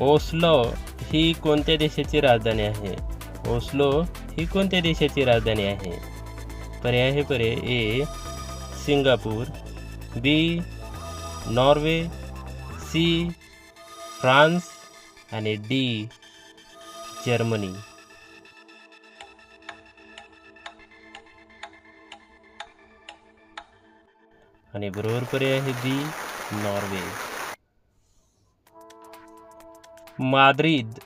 Oslo ही कोणत्या देशाची राजधानी आहे? ओस्लो ही कोणत्या देशाची राजधानी आहे? पर्याय हे पर्याय A Singapore B Norway C France आणि डी जर्मनी. आणि बरोबर पर्याय आहे बी नॉर्वे. माद्रिद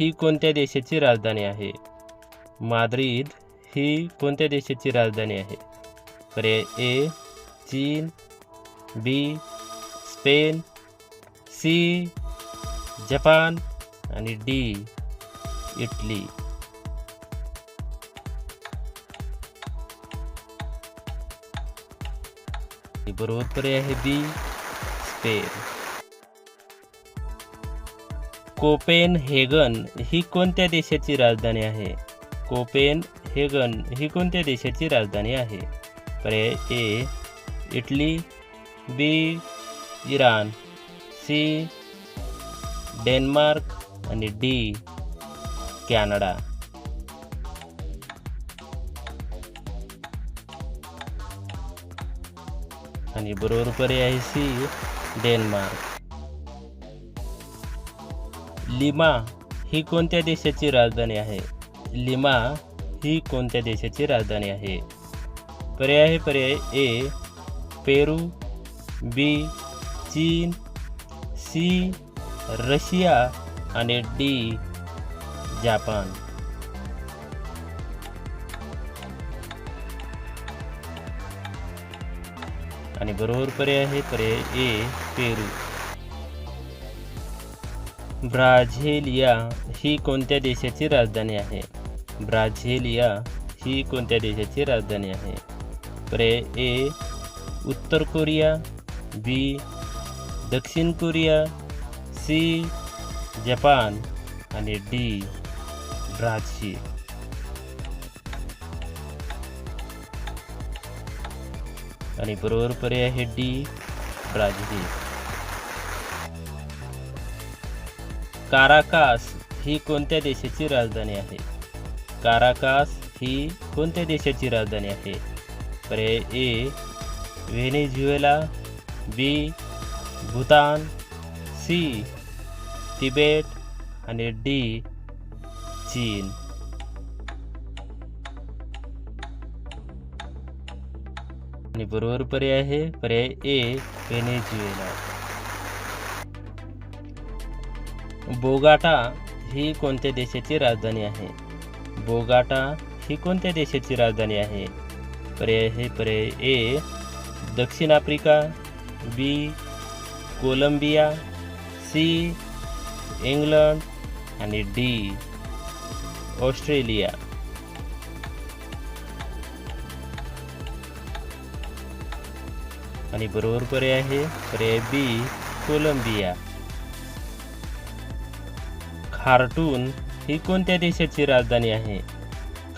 ही कोणत्या देशाची राजधानी आहे? माद्रिद ही कोणत्या देशाची राजधानी आहे? पर्याय ए चीन बी स्पेन सी जपान आणि डी इटली. बरोबर पर्याय आहे बी स्पेन. कोपेन हेगन ही कोणत्या देशाची राजधानी आहे? कोपेन हेगन ही कोणत्या देशाची राजधानी आहे? पर्याय A Italy B Iran C Denmark आणि डी कॅनडा. आणि बरोबर पर्याय सी डेन्मार्क. लिमा ही कोणत्या देशाची राजधानी आहे? लिमा ही कोणत्या देशाची राजधानी आहे? पर्याय आहे पर्याय ए पेरू बी चीन सी रशिया आणि डी जापान. आणि बरोबर पर्याय आहे पर्याय ए पेरू. ब्राझिलिया ही कोणत्या देशाची राजधानी आहे? ब्राझिलिया ही कोणत्या देशाची राजधानी आहे? पर्याय ए उत्तर कोरिया बी दक्षिण कोरिया सी जपान आणि डी ब्राझील. आणि बरोबर पर्याय आहे डी ब्राझील. काराकास ही कोणत्या देशाची राजधानी आहे? काराकास ही कोणत्या देशाची राजधानी आहे? पर्याय A Venezuela B Bhutan C Tibet आणि डी चीन. आणि बरोबर पर्याय आहे पर्याय ए व्हेनेझुएला. बोगाटा ही कोणत्या देशाची राजधानी आहे? बोगाटा ही कोणत्या देशाची राजधानी आहे? पर्याय हे पर्याय ए दक्षिण Africa B Colombia C England आणि डी ऑस्ट्रेलिया. आणि बरोबर पर्याय आहे पर्याय बी कोलंबिया. खार्टून ही कोणत्या देशाची राजधानी आहे?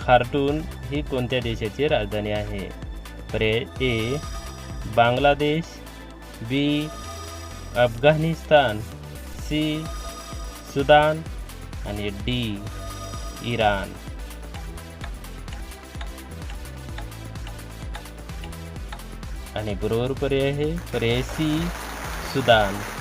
खार्टून ही कोणत्या देशाची राजधानी आहे? पर्याय A Bangladesh B Afghanistan C Sudan आणि डी इराण. आणि बरोबर पर्याय आहे पर्याय सी सुदान.